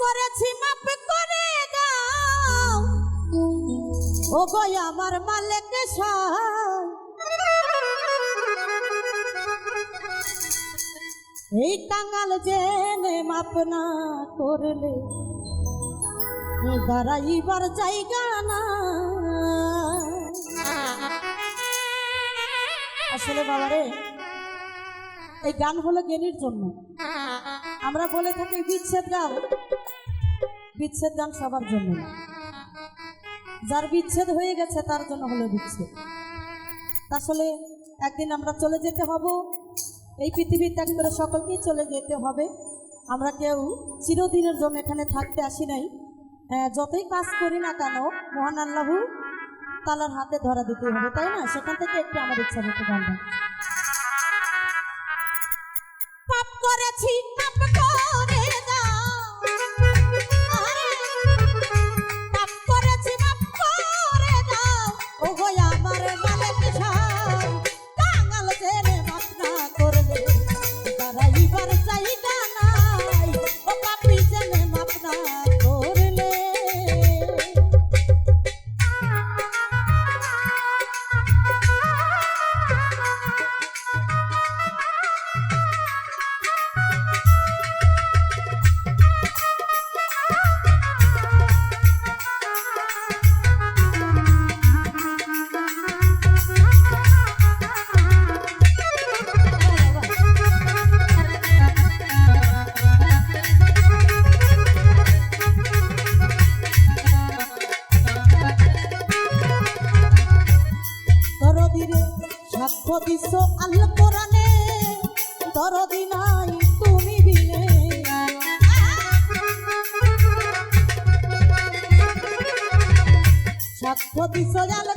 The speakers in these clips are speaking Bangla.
করেছি মাপ করে দাও। ও গো আমার মালিক এই টাঙ্গাল জেনে মাপ না করলে দাঁড়াইবার জায়গা না। আসলে বাবারে, এই গান হলো জ্ঞানীর জন্য আমরা বলে থাকি বিচ্ছেদ গান। বিচ্ছেদ গান সবার জন্য। যার বিচ্ছেদ হয়ে গেছে, তার জন্য হলো বিচ্ছেদ। আসলে একদিন আমরা চলে যেতে হব। এই পৃথিবী ত্যাগ করে সকলকেই চলে যেতে হবে। আমরা কেউ চিরদিনের জন্য এখানে থাকতে আসি নাই। যতই কাজ করি না কেন, মহান আল্লাহু তালার হাতে ধরা দিতে হবে, তাই না? সেখান থেকে একটু আমার ইচ্ছা হতে গান দিছ আল্লাহ কোরআনে দরদি নাই তুমি বিনে সাক্ষ্য দিছো আল্লাহ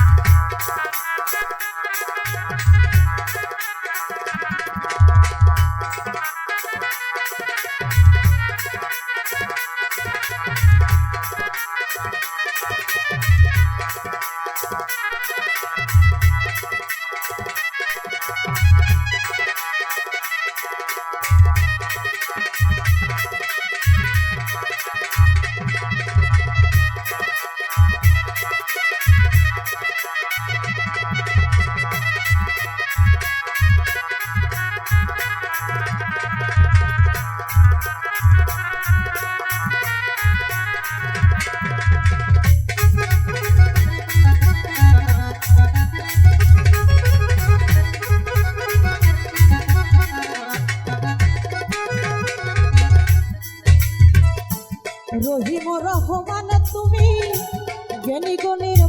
রহমান তুমি জ্ঞানী গণের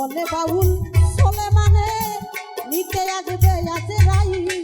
বলে বাউল চলে মানে নিতে আসবে আছে রাইনে